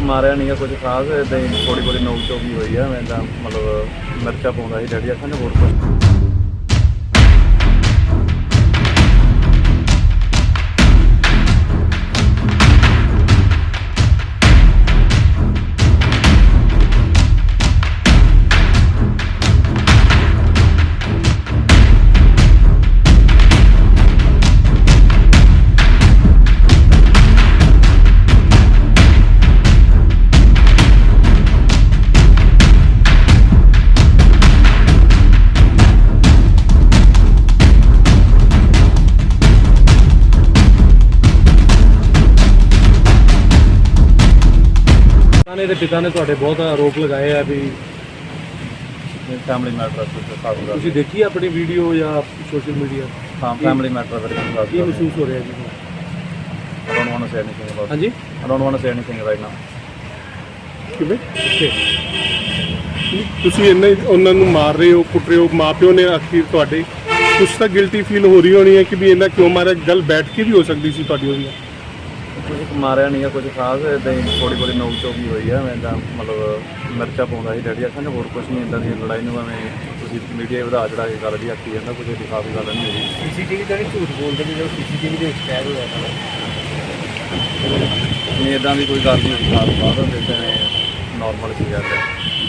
ਮਾਰਿਆ ਨਹੀਂਗਾ ਕੁਝ ਖਾਸ ਇਦਾਂ ਹੀ ਥੋੜੀ ਬੋੜੀ ਨੋਕ ਚੋਕੀ ਹੋਈ ਆ, ਮੈਂ ਤਾਂ ਮਤਲਬ ਮਿਰਚਾ ਪਾਉਂਦਾ ਸੀ, ਡੈਡੀ ਅੱਖਾਂ 'ਚ ਹੋਰ ਕੁਝ ਨੇ ਤੇ ਪਿਤਾ ਨੇ ਤੁਹਾਡੇ ਬਹੁਤ ਆਰੋਪ ਲਗਾਏ ਆ ਵੀ ਫੈਮਿਲੀ ਮੈਟਰ ਤੇ ਗੱਲ ਤੁਸੀਂ ਦੇਖੀ ਆਪਣੀ ਵੀਡੀਓ ਜਾਂ ਸੋਸ਼ਲ ਮੀਡੀਆ ਹਾਂ ਫੈਮਿਲੀ ਮੈਟਰ ਖਾਸ ਕੀ ਮਹਿਸੂਸ ਹੋ ਰਿਹਾ ਜੀ? I don't want to say anything about ਹਾਂਜੀ? I don't want to say anything right now. ਕਿਵੇਂ? ਤੁਸੀਂ ਇੰਨਾ ਹੀ ਉਹਨਾਂ ਨੂੰ ਮਾਰ ਰਹੇ ਹੋ ਕੁੱਟ ਰਹੇ ਹੋ ਮਾਪਿਓ ਨੇ ਆਖਿਰ ਤੁਹਾਡੇ। ਕੁਛ ਤਾਂ ਗਿਲਟੀ ਫੀਲ ਹੋ ਰਹੀ ਹੋਣੀ ਹੈ ਕਿ ਵੀ ਇਹਨਾਂ ਕਿਉਂ ਮਾਰਿਆ? ਗੱਲ ਬੈਠ ਕੇ ਵੀ ਹੋ ਸਕਦੀ ਸੀ ਤੁਹਾਡੀ ਉਹਦੀ। ਕੁਝ ਮਾਰਿਆ ਨਹੀਂਗਾ ਕੁਝ ਖਾਸ ਇਦਾਂ ਹੀ ਥੋੜੀ ਬੋੜੀ ਨੋਕ ਚੋਕ ਹੀ ਹੋਈ ਆ ਮੈਂ ਤਾਂ ਮਤਲਬ ਮਿਰਚਾ ਪਾਉਂਦਾ ਸੀ ਡੈਡੀ ਅੱਖਾਂ 'ਚ ਹੋਰ ਕੁਝ ਨਹੀਂ ਇਦਾਂ ਦੀ ਲੜਾਈ ਨੂੰ ਐਵੇਂ ਤੁਸੀਂ ਮੀਡੀਆ ਵਧਾ ਚੜਾ ਕੇ ਗੱਲ ਦੀ ਆਖੀ ਜਾਂਦਾ ਕੁਝ ਦੀ ਖਾਸ ਗੱਲ ਨਹੀਂ ਹੋਈ। ਸੀਸੀਟੀਵੀ ਤਾਂ ਨਹੀਂ ਝੂਠ ਬੋਲਦੇ ਨੇ ਜਦੋਂ ਸੀਸੀਟੀਵੀ ਦੇ ਵਿੱਚ ਕੈਦ ਹੋਇਆ ਤਾਂ। ਨਹੀਂ ਇਦਾਂ ਦੀ ਕੋਈ ਗੱਲ ਨਹੀਂ ਹੋਈ ਖਾਸ ਬਾਤ ਹੁੰਦੇ ਤੇ ਨਾਰਮਲ ਸੀ ਗੱਲ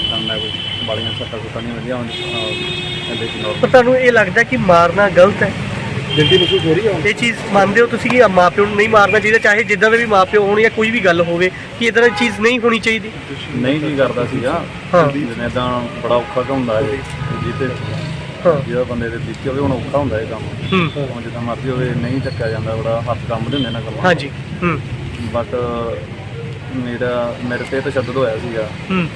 ਤਾਂ ਮੈਂ ਕੋਈ ਬਾਲੀਆਂ ਸੱਟਾਂ ਸੁੱਟਾਂ ਨਹੀਂ ਮਿਲੀਆਂ ਹੁਣ ਚ ਪਰ ਨਾਰਮਲ ਤੁਹਾਨੂੰ ਇਹ ਲੱਗਦਾ ਕਿ ਮਾਰਨਾ ਗਲਤ ਹੈ? ਗਿਲਟੀ ਮਹਿਸੂਸ ਹੋ ਰਹੀ ਹੈ ਹੁਣ? ਇਹ ਚੀਜ਼ ਮੰਨਦੇ ਹੋ ਤੁਸੀਂ ਕਿ ਮਾਪਿਓ ਨੂੰ ਨਹੀਂ ਮਾਰਨਾ ਚਾਹੀਦਾ ਚਾਹੇ ਜਿੱਦਾਂ ਦੇ ਵੀ ਮਾਪਿਓ ਹੋਣ ਜਾਂ ਕੋਈ ਵੀ ਗੱਲ ਹੋਵੇ ਕਿ ਇਦਾਂ ਦੀ ਚੀਜ਼ ਨਹੀਂ ਹੋਣੀ ਚਾਹੀਦੀ? ਨਹੀਂ ਜੀ ਕਰਦਾ ਸੀਗਾ। ਹਾਂ। ਜਿਵੇਂ ਤਾਂ ਬੜਾ ਔਖਾ ਕੰਮ ਹੁੰਦਾ ਹੈ ਜਿੱਤੇ ਹਾਂ। ਜਿਹੜਾ ਬੰਦੇ ਦੇ ਬੀਤੀ ਹੋਵੇ ਹੁਣ ਔਖਾ ਹੁੰਦਾ ਇਹ ਕੰਮ। ਹੂੰ। ਹੁਣ ਜਿੱਦਾਂ ਮਰਜ਼ੀ ਹੋਵੇ ਨਹੀਂ ਚੱਕਿਆ ਜਾਂਦਾ ਬੜਾ ਹੱਥ ਕੰਮ ਦੇ ਹੁੰਦੇ ਨਾ ਕੰਮ ਹਾਂਜੀ ਹੂੰ। ਬਟ ਮੇਰਾ ਮੇਰੇ ਤੇ ਤਸ਼ੱਦਦ ਹੋਇਆ ਸੀਗਾ। ਹੂੰ।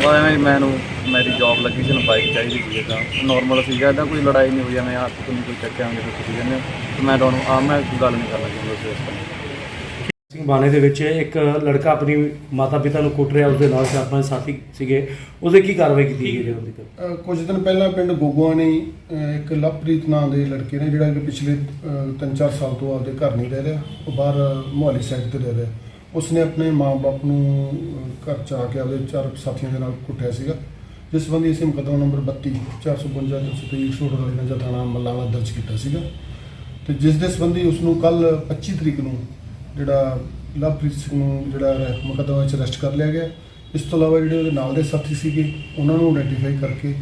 ਉਹ ਐਵੇਂ ਮੈਨੂੰ ਮੇਰੀ ਜੌਬ ਲੱਗੀ ਸੀ ਨਾ ਬਾਈਕ ਚਾਹੀਦੀ ਸੀ ਤਾਂ ਨਾਰਮਲ ਸੀਗਾ ਇਦਾਂ ਕੋਈ ਲੜਾਈ ਨਹੀਂ ਹੋਈ ਐਵੇਂ ਹੱਥ ਤੋਂ ਨਹੀਂ ਕੋਈ ਚੱਕਿਆ ਹੁੰਦੇ ਤੁਸੀਂ ਕਹਿੰਦੇ ਹੋ। ਤੇ ਮੈਂ ਤੁਹਾਨੂੰ ਆ ਮੈਂ ਗੱਲ ਨਹੀਂ ਕਰਨਾ ਚਾਹੁੰਦਾ ਸੀ ਇਸ ਤਰ੍ਹਾਂ ਸਿੰਘ ਬਾਣੇ ਦੇ ਵਿੱਚ ਇੱਕ ਲੜਕਾ ਆਪਣੀ ਮਾਤਾ ਪਿਤਾ ਨੂੰ ਕੁੱਟ ਰਿਹਾ ਉਸਦੇ ਨਾਲ ਚਾਰ ਪੰਜ ਸਾਥੀ ਸੀਗੇ। ਉਹਦੇ ਕੀ ਕਾਰਵਾਈ ਕੀਤੀ ਗਈ ਹੈ ਉਹਦੀ ਅ, ਕੁਝ ਦਿਨ ਪਹਿਲਾਂ ਪਿੰਡ ਗੋਗੋਆਂ ਨੇ ਅ, ਇੱਕ ਲਵਪ੍ਰੀਤ ਨਾਂ ਦੇ ਲੜਕੇ ਨੇ ਜਿਹੜਾ ਕਿ ਪਿਛਲੇ 3-4 ਸਾਲ ਤੋਂ ਆਪਦੇ ਘਰ ਨਹੀਂ ਰਹਿ ਰਿਹਾ ਉਹ ਬਾਹਰ ਮੁਹਾਲੀ ਸਾਈਡ ਤੇ ਰਹਿ ਰਿਹਾ। ਉਸਨੇ ਆਪਣੇ ਮਾਂ-ਬਾਪ ਨੂੰ ਘਰ ਚ ਆ ਕੇ ਆਪਦੇ ਚਾਰ ਸਾਥੀਆਂ ਦੇ ਨਾਲ ਕੁੱਟਿਆ ਸੀਗਾ। ਜਿਸ ਸੰਬੰਧੀ ਅਸੀਂ ਮੁਕੱਦਮਾ ਨੰਬਰ 32 452 323 128 ਨੰਜਾ ਥਾਣਾ ਮੱਲਾਵਾ ਦਰਜ ਕੀਤਾ ਸੀਗਾ। ਤੇ ਜਿਸ ਦੇ ਸੰਬੰਧੀ ਉਸ ਨੂੰ ਕੱਲ 25 ਤਰੀਕ ਨੂੰ ਜਿਹੜਾ ਲਵਪ੍ਰੀਤ ਸਿੰਘ ਨੂੰ ਜਿਹੜਾ ਮੁਕੱਦਮਾ ਵਿੱਚ ਅਰੈਸਟ ਕਰ ਲਿਆ ਗਿਆ। ਇਸ ਤੋਂ ਇਲਾਵਾ ਜਿਹੜੇ ਉਹਦੇ ਨਾਲ ਦੇ ਸਾਥੀ ਸੀਗੇ, ਉਹਨਾਂ ਨੂੰ ਆਇਡੈਂਟੀਫਾਈ ਕਰਕੇ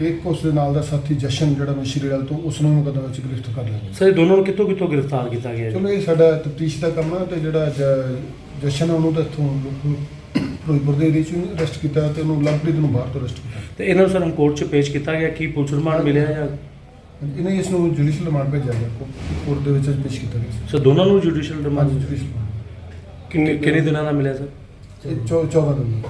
ਇੱਕ ਉਸ ਦੇ ਨਾਲ ਦਾ ਸਾਥੀ ਜਸ਼ਨ ਜਿਹੜਾ ਮਸ਼ੀਰੇਵਾਲ ਤੋਂ ਉਸ ਨੂੰ ਮੁਕੱਦਮਾ ਵਿੱਚ ਗ੍ਰਿਫਤਾਰ ਕਰ ਲਿਆ ਗਿਆ। ਸਰ ਦੋਨੋਂ ਨੂੰ ਕਿੱਥੋਂ ਕਿੱਥੋਂ ਗ੍ਰਿਫਤਾਰ ਕੀਤਾ ਗਿਆ ਜੀ? ਚਲੋ ਇਹ ਸਾਡਾ ਤਫਤੀਸ਼ ਦਾ ਕੰਮ ਹੈ ਤੇ ਜਿਹੜਾ ਜ- ਜਸ਼ਨ ਉਹਨੂੰ ਤਾਂ ਇੱਥੋਂ ਫਿਰੋਜ਼ਪੁਰ ਦੇ ਏਰੀਏ ਚੋਂ ਅਰੈਸਟ ਕੀਤਾ ਤੇ ਉਹਨੂੰ ਲਵਪ੍ਰੀਤ ਨੂੰ ਬਾਹਰ ਤੋਂ ਅਰੈਸਟ ਕੀਤਾ। ਤੇ ਇਹਨਾਂ ਨੂੰ ਸਰ ਕੋਰਟ 'ਚ ਪੇਸ਼ ਕੀਤਾ ਗਿਆ ਕੀ ਪੁਲਿਸ ਰਿਮਾਂਡ ਮਿਲਿਆ ਜਾਂ? ਇਹਨਾਂ ਇਸ ਨੂੰ ਜੁਡੀਸ਼ੀਅਲ ਰਿਮਾਂਡ ਭੇਜਿਆ ਗਿਆ। ਕੋਰਟ ਦੇ ਵਿੱਚ ਅੱਜ ਪੇਸ਼ ਕੀਤਾ ਗਿਆ। ਸਰ ਦੋਨਾਂ ਨੂੰ ਜੁਡੀਸ਼ੀਅਲ ਰਿਮਾਂਡ ਜੁਡੀਸ਼ੀਅਲ ਕਿੰਨੇ ਕਿੰਨੇ ਦਿਨਾਂ ਦਾ ਮਿਲਿਆ ਸਰ? ਇਹ 14 ਦਿਨ।